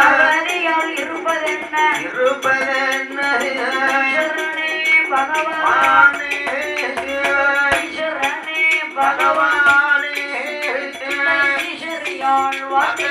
பகவதியால் இருப்பதென்ன? ஈஸ்வரனே பகவான். ஈஸ்வரனே பகவான். ஈஸ்வரியால் வாக்கு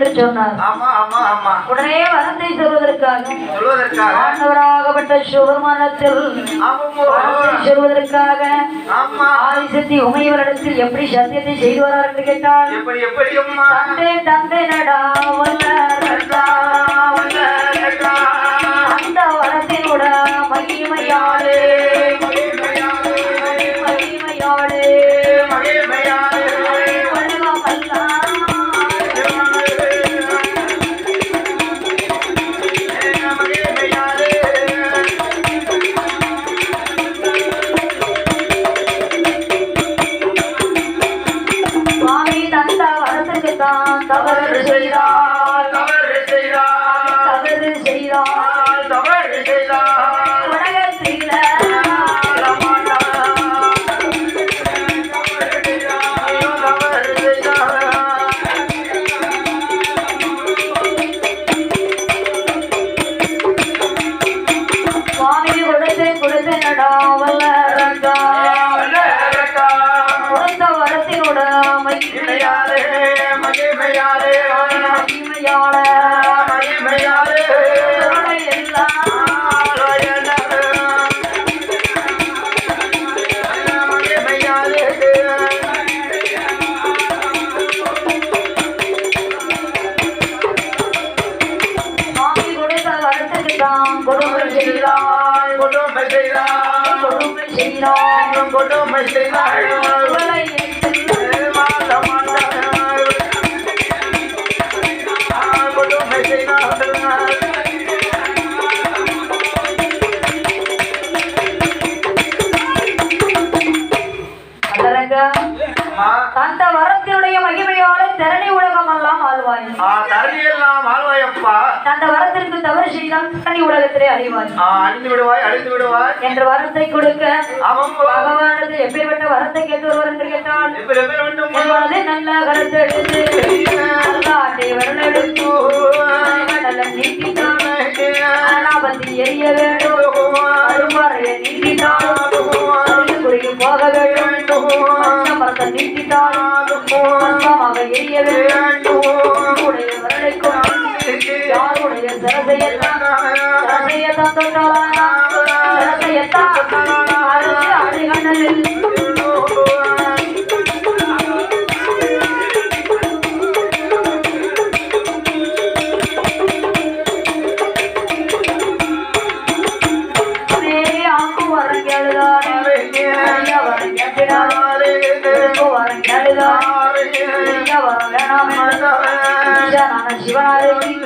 என்று சொன்னார் உடனே வரத்தை சொல்வதற்காக. ஆண்டவராகப்பட்ட. வரத்தை சொல்வதற்காக ஆதிசக்தி உமையவரிடத்தில் எப்படி சத்தியத்தை செய்து வரார் என்று கேட்டால் தந்தை தந்தை நடா. அந்த வரத்தினோட மகிமையாளே தந்த வரத்தினுடைய மகிமையால திறனை உலகம் எல்லாம் ஆழ்வாய் ஆழ்வாயப்பா. தந்த வரத்திற்கு தவறு செய்தால் தனி உலகத்திலே அழிவாய். அழிந்து விடுவாய் அழிந்து விடுவாய். என்ற வரத்தை கொடுக்க பகவானது எப்பேற்பட்ட வரத்தை கேட்டு வருவார் என்று கேட்டால் என்பது நல்ல கருத்து எடுத்து வருடெடுத்து நீட்டித்தான். அனாபத்தி எரிய வேண்டும். குறுகி போக வேண்டும். மரத்தை நீட்டித்தான் மொத்தமாக உடைய வரலைக்கும் யாருடைய சரசையத்தான் சரசையத்தான் தொட்டாளா சரசையத்தான் அறுத்து அடிகண்டலில் Right.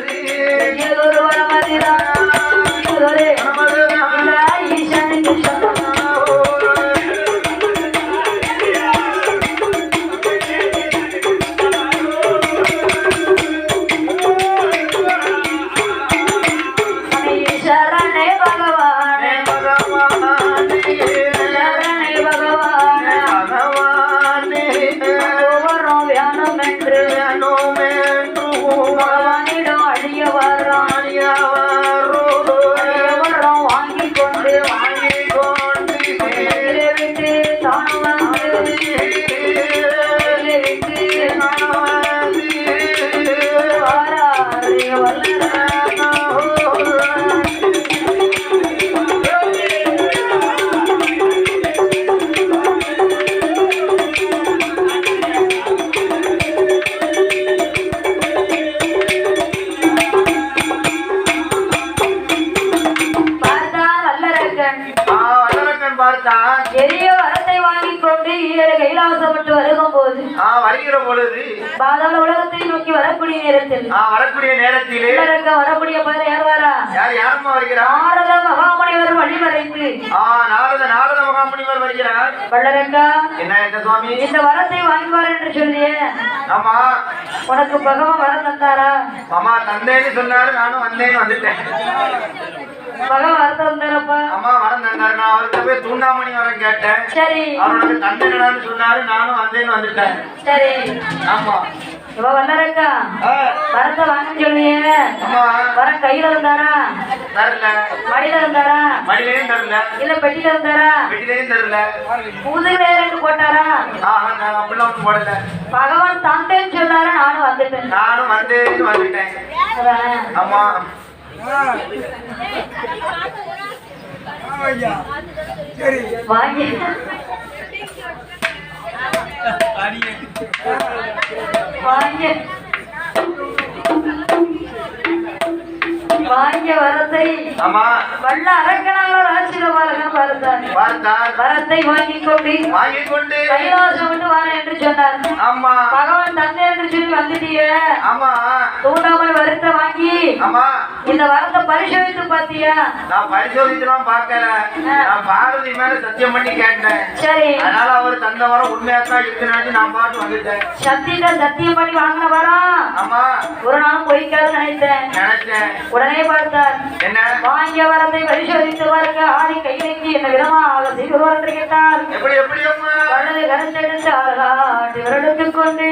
வரக்கூடிய நேரத்திலே வரக்கூடிய பதில் யார் வரா யார் யாரம்மா வருகிறார் நாரத மகாமுனிவர் வழிமறைத்து. ஆ நாரத நாரத மகாமுனிவர் வருகிறார். வல்லரக்கா என்ன என்ன சுவாமி? இந்த வரத்தை வாங்குவார் என்று சொல்லியே. ஆமா. உனக்கு பகவான் வரம் தந்தாரா? அம்மா தந்தேன்னு சொன்னாரு நானும் வந்தேன்னு வந்துட்டேன். பகவான் வரத்தை தந்தாரப்பா. அம்மா வரம் தந்தாரு. நான் அவர்கிட்ட போய் தூண்டாமணி வரம் கேட்டேன். சரி. அவர் உனக்கு தந்தேன்னு சொன்னாரு நானும் வந்தேன்னு வந்துட்டேன். சரி. ஆமா. இவ வல்லரக்கா. ஆ, வரத்தை வாங்கன்னு சொல்லியே அம்மா வரம் கையில இருந்தாரா? தரல. மடியில இருந்தாரா? இல்ல பெட்டியில இருந்தாரா? முதுகுல ரெண்டு போட்டாரா? ஆ நான் அப்படிலாம் ஒன்றும் போடல. பகவான் தந்தேன்னு சொன்னாரு? நானும் வந்துட்டேன். நானும் வந்தேன்னு வந்துட்டேன்? ஆமா. வாங்கி. வாங்கி வாங்கிய வரத்தை வல்ல அரக்கனால ராட்சிதபாலகன் பார்த்தார் வரத்தை வாங்கிக் கொண்டு வாங்கிக் கொண்டு கைலாசம் விட்டு வாரேன் என்று சொன்னார் ஆமா. பகவான் தந்தை என்று சொல்லி வந்துட்டியே ஆமா. தூண்டாமல் வரத்தை வாங்கி ஆமா. இந்த வரத்தை பரிசோதித்து பாத்தியா நான் பரிசோதிச்சுலாம் பார்க்கல. நான் பாரதி மேல சத்தியம் பண்ணி கேட்டேன். சரி. அதனால அவர் தந்த வரம் உண்மையா தான் இருக்குன்னு நான் பாட்டு வந்துட்டேன். சத்தியிட்ட சத்தியம் பண்ணி வாங்கின வரம். ஆமா. ஒரு நாளும் பொய்க்காது நினைத்தேன். நினைச்சேன். உடனே பார்த்தார். என்ன? வாங்கிய வரத்தை பரிசோதித்து பாருங்க ஆடி கையிலங்கி என்ன விதமாக செய்வார் என்று கேட்டார். எப்படி எப்படி அம்மா? வலது கருத்தெடுத்து ஆகாட்டி விரலுத்துக் கொண்டு.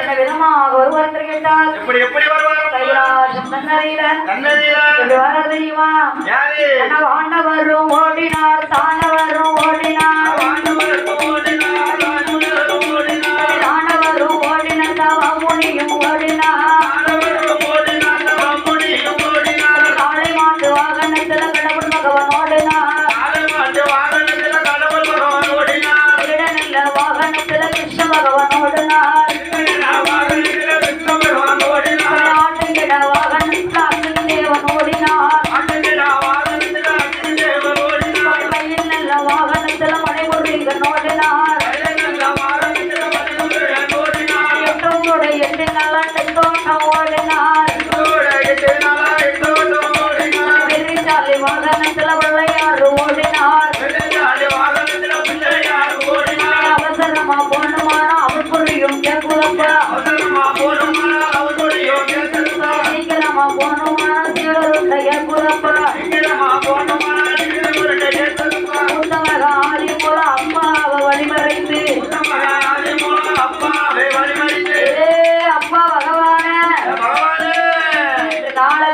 என்ன விதமாக வருவார் என்று கேட்டார். எப்படி எப்படி வருவார் கைலாசம் தன்னறியில கண்ணதீரா எப்படி வர தெரியுமா ஆண்டவரும் ஓடினார் தானவரும் ஓடினார்.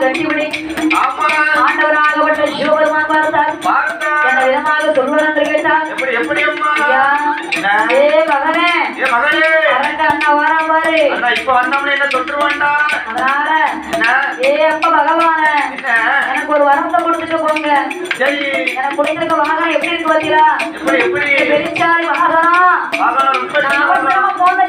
கட்டிவிடி ஆண்டவராகப்பட்ட சிவபெருமான் பார்த்தார். என்ன விதமாக என்று கேட்டார். என்ன? ஏ மகனே அண்ணா வாரம் பாரு. இப்ப வந்தோம்னா என்ன அதனால ஏ அப்ப பகவான எனக்கு ஒரு வரத்தை கொடுத்துட்டு போங்க. எனக்கு கொடுத்துருக்க வாகனம் எப்படி இருக்கு பாத்தீங்களா வாகனம். போன்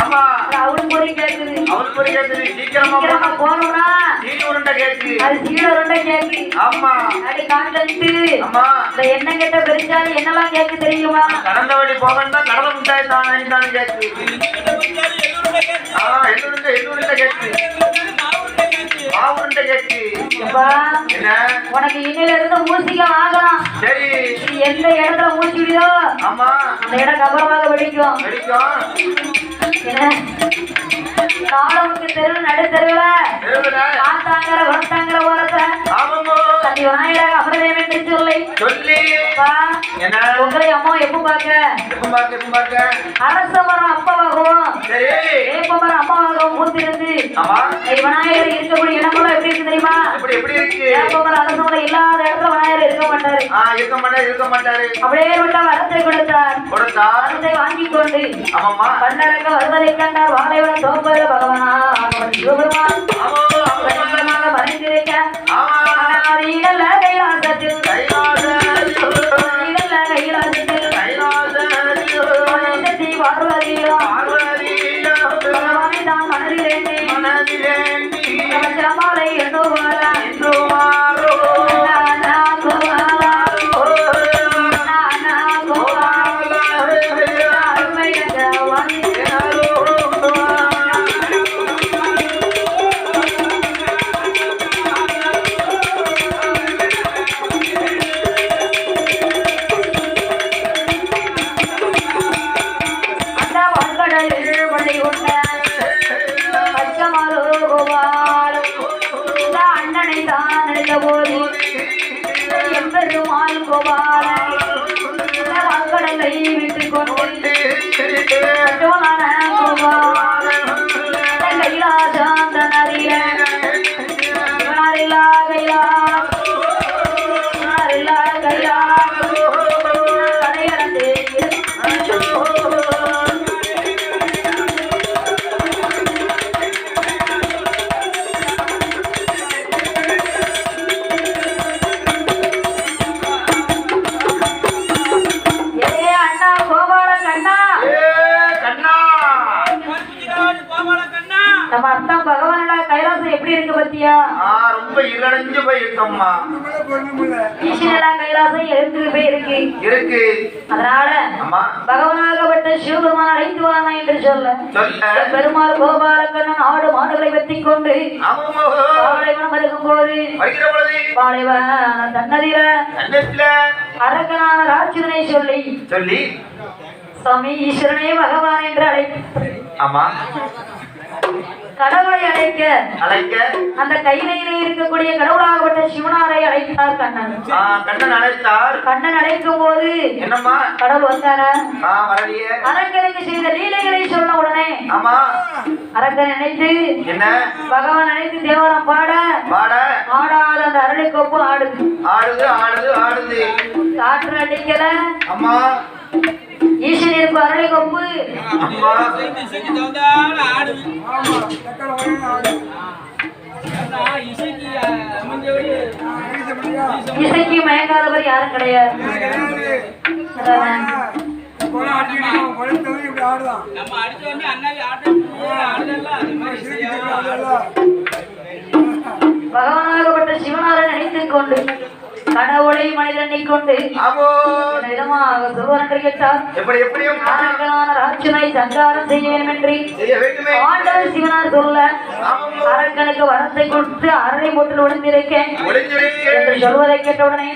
ஆமா அவளுக்கு போய் கேக்குது. அவருக்கு ஒரு கேக்குது. சீக்கிரமா சீக்கிரமா போனா போனோம்னா சீனி உருண்டை கேக்கு அது சீட ரெண்டா கேக்கு. ஆமா. அப்படி காண்டன்ட்டு ஆமா. இந்த எண்ணெய் கெட்ட பெருச்சாலி என்னெல்லாம் கேக்கு தெரியுமா? கடந்த வழி போகணும்னா கடலை முட்டாய் தான் கேக்கு. ஆ கேக்கு. என்ன உனக்கு இன்னையில இருந்து மூசிக்க வாங்கலாம் சரி. நீ எந்த இடத்துல விடுதோ ஆமா. அந்த இடம் கபரமாக வெடிக்கும். நாளவுக்கு தெரு நடுத்தருவுல குணத்தாங்கிற ஓரத்தை ஆமாமோ தந்தி விநாயகராக அமரதேவன் என்று சொல்லி. சொல்லி. உங்களை அம்மா எப்ப பார்க்க? அரச மரம் அப்பாவாகவும் சரி. வேப்ப மரம் அம்மாவாகவும் மூத்திருந்து விநாயகர் இருக்கக்கூடிய இடமெல்லாம் எப்படி இருக்கு தெரியுமா? எப்படி எப்படி இருக்கு? வேப்ப மரம் அரச மரம் இல்லாத இடத்துல விநாயகர் இருக்க மாட்டாரு? ஆ இருக்க மாட்டாரு இருக்க மாட்டாரு. அப்படியே விட்ட வரத்தை கொடுத்தார். கொடுத்தா வரத்தை வாங்கி கொண்டு ஆமாமா பண்டரங்க வருவதை கண்டார் வாழைவன தோப்பர பகவானா. சிவபெருமான். ஆமா பண்டரமாக மறைந்திருக்க. ஆமா கைலாசத்தில். கைலாச நீடல்ல கைலாசத்தில். கைலாச மனிதத்தி பார்வதியிலும் பார்வதியோ பகவானை தான் மனதிலேந்தி மனதிலேந்தி நமச்சிரமாலை எண்ணுவாரா என்றுமா? இருக்கம்மா ஈஸ்வரடா கைலாசம் எழுந்து போய் இருக்கு. இருக்கு. அதனால பகவானாகப்பட்ட சிவபெருமான் அழைத்து வாங்க என்று சொல்ல. பெருமாள் கோபாலக்கண்ணன் ஆடு மாடுகளை வெட்டி கொண்டு பாலைவனம் இருக்கும் போது பாலைவன அரக்கனான ராட்சதனை சொல்லி சொல்லி. சுவாமி ஈஸ்வரனே பகவான் என்று அழைத்து ஆமா. கடவுளை அழைக்க. அழைக்க. அந்த கையிலே இருக்கக்கூடிய கடவுளாகப்பட்ட சிவனாரை அழைத்தார் கண்ணன். கண்ணன் அழைத்தார். கண்ணன் அழைக்கும் போது என்னம்மா? கடவுள் வந்தாரா? அரக்கனுக்கு செய்த லீலைகளை சொன்ன உடனே ஆமா. அரக்கன் நினைத்து என்ன? பகவான் நினைத்து தேவாரம் பாட. பாட. ஆடாத அந்த அரளி கொப்பு ஆடுது. ஆடுது ஆடுது ஆடுது. காற்று அடிக்கல. அம்மா ஈசன் இருக்கும் அரளி கொம்பு. இசைக்கு மயங்காதவர் யாரும் கிடையாது. பகவானாகப்பட்ட சிவனாரை நினைத்துக் கொண்டு கடவுளை மனிதனை கொண்டு விதமாக சொல்வார் என்று கேட்டார் எப்படி எப்படியும்? ராட்சனை சங்காரம் செய்ய வேண்டும். என்று ஆண்டவர் சிவனார் சொல்ல அரக்கனுக்கு வரத்தை கொடுத்து அரணை போட்டில் ஒளிஞ்சிருக்கு என்று சொல்வதை கேட்டவுடனே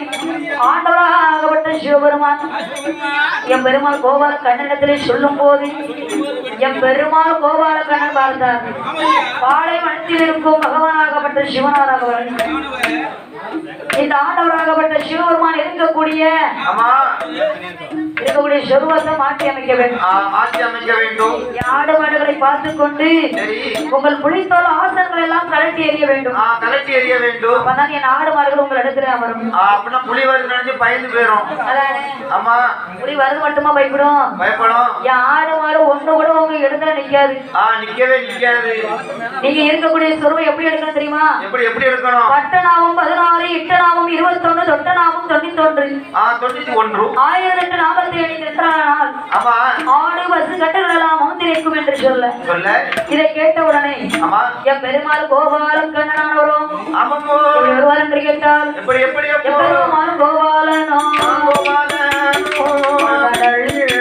ஆண்டவராகப்பட்ட சிவபெருமான் என் பெருமாள் கோபால கண்ணனிடத்திலே சொல்லும் போது என் பெருமாள் கோபால கண்ணன் பார்த்தார். பாலை மனத்தில் இருக்கும் பகவானாகப்பட்ட சிவனாராக இந்த ஆண்டவராகப்பட்ட சிவபெருமான் இருக்கக்கூடிய ஆமா. இருக்கக்கூடிய சொருவத்தை மாற்றி அமைக்க வேண்டும். மாற்றி அமைக்க வேண்டும். ஆடு மாடுகளை பார்த்து கொண்டு உங்கள் புலித்தோல் ஆசனங்கள் எல்லாம் கழட்டி எறிய வேண்டும். ஆ, கலட்டி எறிய வேண்டும். அப்பதான் என் ஆடு மாடுகள் உங்கள் இடத்துல அமரும். அப்படின்னா புலி வருது நினைச்சு பயந்து போயிரும். அதானே? ஆமா. புலி வருது மட்டுமா பயப்படும்? பயப்படும். என் ஆடு மாடு ஒண்ணு கூட உங்க இடத்துல நிக்காது. நிக்கவே நிக்காது. நீங்க இருக்கக்கூடிய சொருவை எப்படி எடுக்கணும் தெரியுமா? எப்படி எப்படி இருக்கணும் பட்டநாமம் பதினாறு இட்டநாமம் இருபத்தொன்னு தொட்டநாமம் தொண்ணூத்தொன்று. ஆ தொண்ணூத்தி ஒன்று ஆயிரம் எட்டு திருத்தனால் ஆமா. ஆடு பசு கட்டுகள் எல்லாம் அமர்ந்திருக்கும் என்று சொல்ல. சொல்ல. இதை கேட்ட உடனே என் பெருமாள் கோபாலம் கண்ணனானவரும் வருவார் என்று கேட்டால் எப்படி எப்படி அப்போ எப்பெருமாள் கோபாலனோ?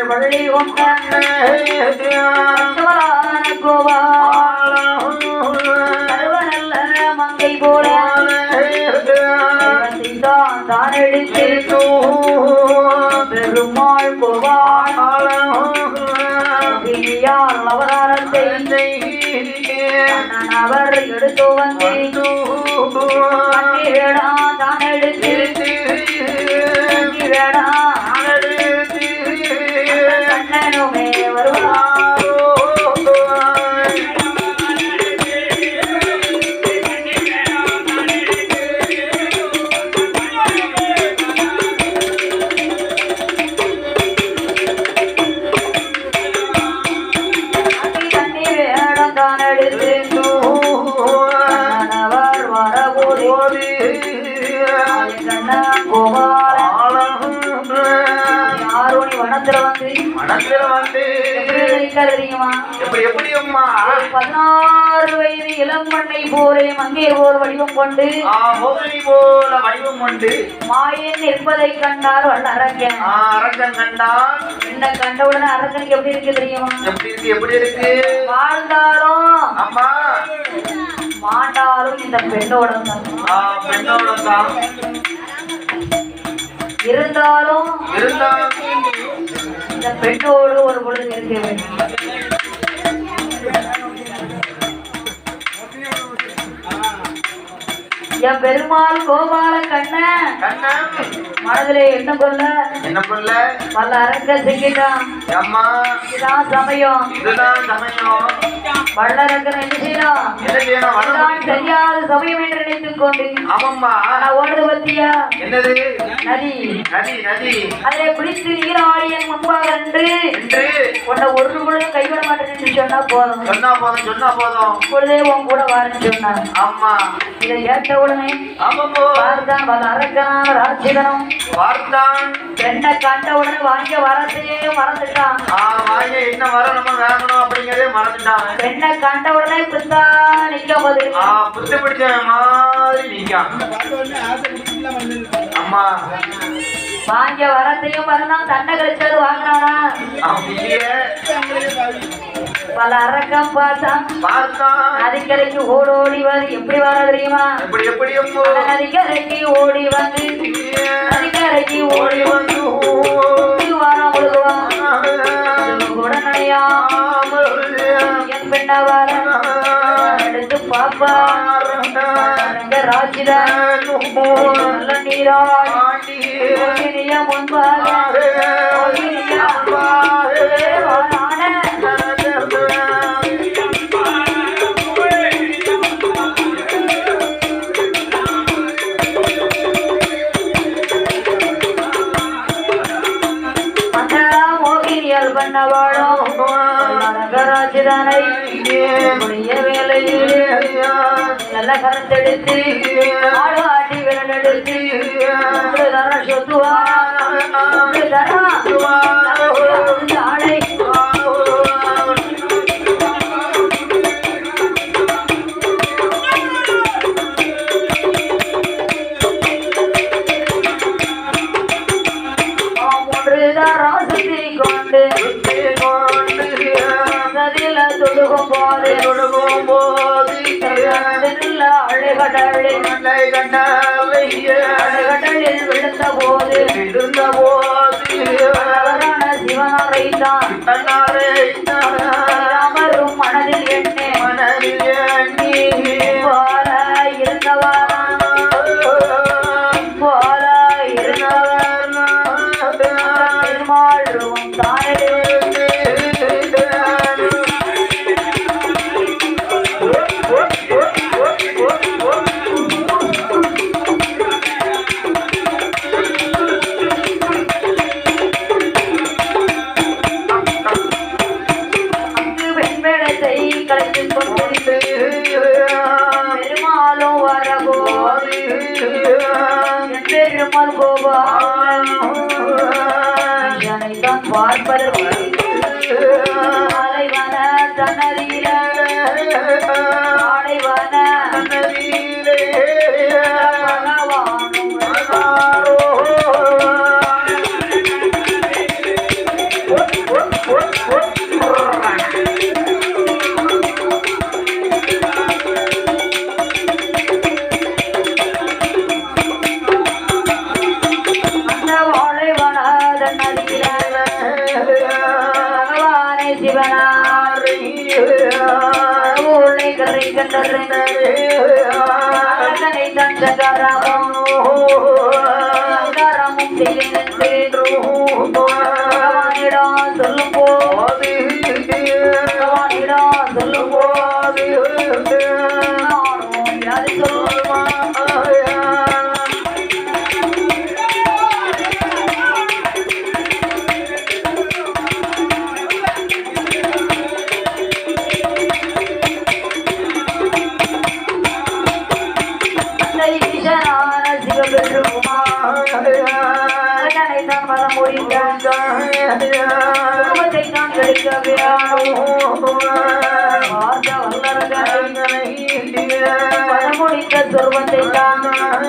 வள்ளி சிவலான கோபால் பெருமாள் கோபால் அவதாரத்தை அவர் எடுத்து வந்து கண்ணீரடா இளம்பண்ணை போரே மங்கை போர் வடிவம் கொண்டு ஆ மோகினி போல வடிவம் உண்டு மாயன் இருப்பதை கண்டார் ஆ அரங்கன் கண்டான் என்ன கண்டவுடனே அரக்கனுக்கு எப்படி இருக்கு தெரியுமா? எப்படி இருக்கு எப்படி இருக்கு? வாழ்ந்தாலும் அம்மா மாண்டாலும் இந்த பெண்ணோட தான். ஆ பெண்ணோட தான். இருந்தாலும் இருந்தா இந்த பெண்ணோடு ஒரு பொழுது இருக்க வேண்டும். என் பெருமாள் கோபால கண்ணன் மனதிலே என்ன கொள்ள என்ன பண்ணல பல அரக்க சிக்கிட்டான். அம்மா இதுதான் சமயம். இதுதான் சமயம். வல்லரக்கன் என்ன செய்யணும்? இதுதான் சரியாத சமயம் என்று நினைத்துக் கொண்டு ஆமாம்மா. ஆனா ஓடுது பத்தியா? என்னது? நதி. நதி நதி. அதிலே குளித்து நீராடியன் முன்பாக நின்று என்று உன்னை ஒரு கைவிட மாட்டேன் என்று சொன்னா போதும். சொன்னா போதும் சொன்னா போதும். இப்பொழுதே உன் கூட வாருன்னு சொன்னான் ஆமா. இதை கேட்ட ஆமாப்போ. பார்த்தான் பல அரக்கனான ராட்சிதனும் பார்த்தான். பெண்ணை கண்ட உடனே வாங்கிய வரத்தையே மறந்துட்டான். ஆ வாங்க என்ன வர நம்ம வாங்கணும் அப்படிங்கறதே மறந்துட்டான். பெண்ணை கண்ட உடனே பித்தா நிக்க போது புத்து பிடிச்ச மாதிரி நிக்கான் அம்மா. வாங்கிய வரத்தையும் மறந்தான் தன்னை கழிச்சது வாங்கினானா பல அரக்கம் பார்த்தான். பார்த்தான். நதிக்கரைக்கு ஓடோடி வந்து எப்படி வர தெரியுமா? எப்படி எப்படி நதிக்கரைக்கு ஓடி வந்து நதிக்கரைக்கு ஓடி வந்து வந்து வாரா முழுகுவான். உடனடியா என் பெண்ண வர எடுத்து பாப்பா அந்த ராஜிதான் நல்ல நீராடி முன்பாக. ரங்கராஜிதானை முடிய வேலையில் நல்ல கரத்தெடுத்து ஆடு ஆட்டி விரலெடுத்து ஒரு சொத்துவா that அரசனை தான் மதம் முடிந்த குடும்பத்தை சொர்வத்தை தான் தான்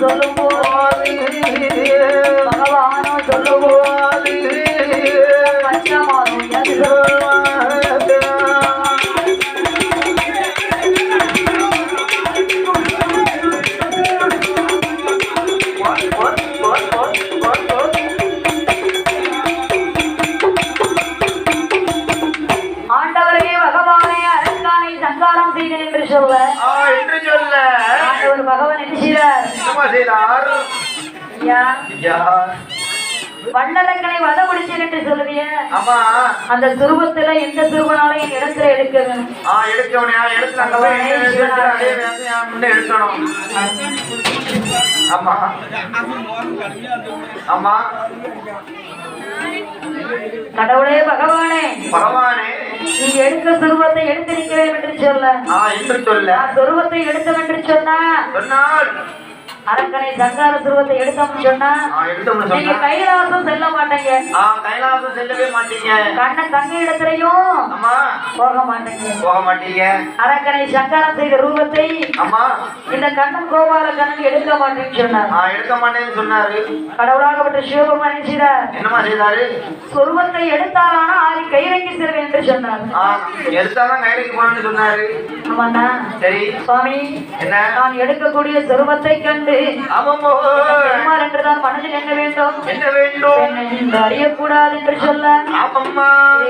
சொல்லும் போது வண்ணரங்களை வத முடிச்சேன் என்று சொல்லுவிய. ஆமா. அந்த சுரூபத்துல எந்த என் இடத்துல எடுக்க வேணும். ஆ எடுக்கவனே எடுத்து அங்க போய் முன்ன எடுக்கணும். ஆமா. ஆமா. கடவுளே பகவானே. பகவானே. நீ எடுத்த சுரூபத்தை எடுத்து நிற்க வேண்டும் என்று சொல்ல. ஆ என்று சொல்ல. எடுத்தோம் என்று சொன்னா சொன்னால். அரக்கனை சங்கார சுரூபத்தை எடுத்தோம்னு சொன்னா நீங்க கைலாசம் செல்ல மாட்டீங்க. கைலாசம் செல்லவே மாட்டீங்க. கண்ணன் தங்க இடத்துலயும் போக மாட்டீங்க. போக மாட்டீங்க. அரக்கனை சங்காரம் செய்த ரூபத்தை ஆமா இந்த கண்ணன் கோபால கண்ணன் எடுக்க மாட்டேன்னு சொன்னார். ஆ எடுக்க மாட்டேன்னு சொன்னாரு. கடவுளாகப்பட்ட சிவபெருமான் என்ன செய்தார். என்னம்மா செய்தாரு? சொருபத்தை எடுத்தாலானா ஆதி கைரங்கி செல்வேன் என்று சொன்னார். எடுத்தாதான் கைலைக்கு போகணும்னு சொன்னாரு. ஆமாண்ணா. சரி. சுவாமி என்ன? நான் எடுக்கக்கூடிய சொருபத்தை கண்டு ஆமாமோ பெருமாள் என்றுதான் மனதில் என்ன வேண்டும்? என்ன வேண்டும்? என்னை இன்று அறியக்கூடாது என்று சொல்ல.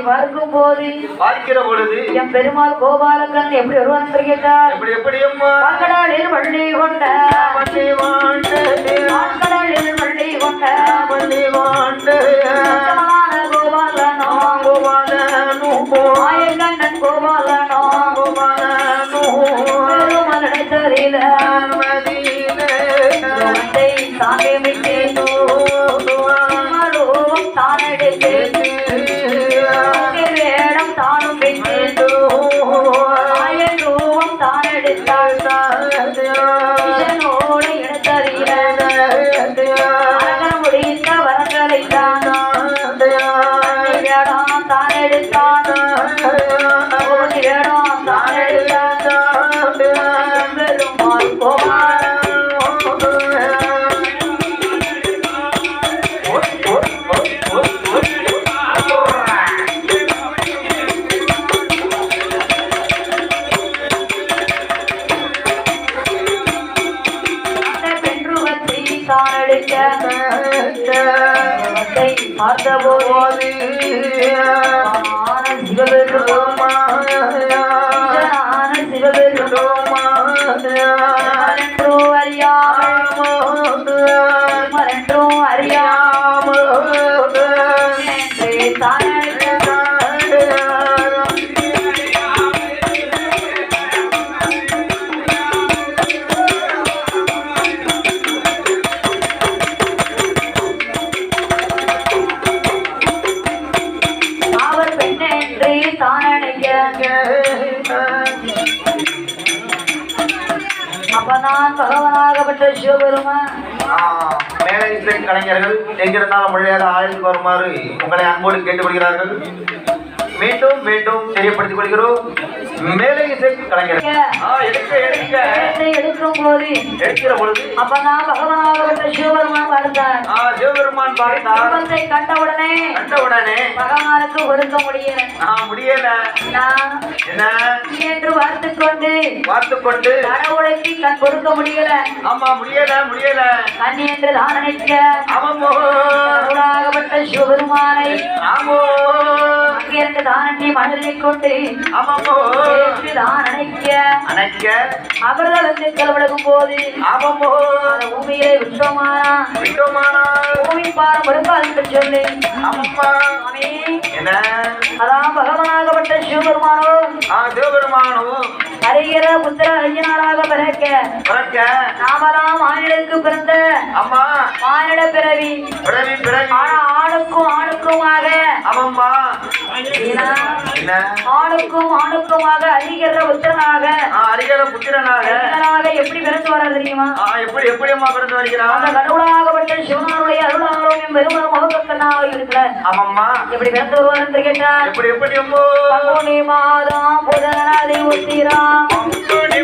பார்க்கும் போது பார்க்கிற பொழுது என் பெருமாள் கோபாலக்கன் எப்படி வருவான் என்று கேட்டார்? எப்படி எப்படி பால்கடலில் வள்ளி கொண்ட. வண்டி வாண்டு. பால்கடலில் வள்ளி கொண்ட. வண்டி. வாண்டு கோபாலனோ. கோபாலனு. கோபாலனோ. கோபாலனு. தானே விட்டேன்? ரூபம் தான் எடுத்தேன் வேடம் தானும் விட்டேன்? மாயன் ரூபம் தான் எடுத்தாள் முடிந்த வரங்களை தான் வேடம் நான் பகவனாகப்பட்ட சிவபெருமான். மேலை இசை கலைஞர்கள் எங்கிருந்தாலும் மொழியாக ஆயுள் வருமாறு உங்களை அன்போடு கேட்டுக்கொள்கிறார்கள். மீண்டும் மீண்டும் தெரியப்படுத்திக் கொள்கிறோம். மேலை எடுக்கும் போது எடுக்கிற பொழுது அப்பதான் பகவானாகப்பட்ட சிவபெருமான் பார்த்தார். சிவபெருமான் பார்த்தார். குடும்பத்தை கண்டவுடனே கண்ட உடனே பகவானுக்கு ஒடுக்க முடியல. முடியல. என்ன? நீ என்று பார்த்து கொண்டு பார்த்து கொண்டு கடவுளுக்கு கண் கொடுக்க முடியல. ஆமா முடியல முடியல. கண் என்று தான் நினைக்க ஆமாமோ. கடவுளாகப்பட்ட சிவபெருமானை ஆமோ அங்கிருந்து தானண்டி மணலில் கொண்டு ஆமாமோ. அவர்கள் செலவிடுக்கும் போது பூமியிலே விட்டோமானா விட்டோமானால். பூமி பாரம் என்று சொல்லி அதான் பகவானாகப்பட்ட சிவபெருமானோ. ஆ சிவபெருமானும் அறிகிற புத்திர ஐயனாராக பிறக்க. பிறக்க. நாமெல்லாம் மானிடருக்கு பிறந்த. அம்மா. மானிட பிறவி. பிறவி பிறவி. ஆனா ஆணுக்கும் ஆணுக்குமாக. என்ன? ஆணுக்கும் ஆணுக்குமாக அறிகிற புத்திரனாக. அரிகர புத்திரனாக. எப்படி பிறந்து வர தெரியுமா? எப்படி எப்படி அம்மா பிறந்து அந்த வருகிறான் கடவுளாகப்பட்ட சிவனாருடைய என் பெருமாள் முகக்கண்ணாக இருக்கிற ஆமாம்மா. எப்படி பிறந்து வருவார் என்று கேட்டார்? எப்படி எப்படி அம்மோ? மாதம் புதனதி உத்திராம் பங்குனி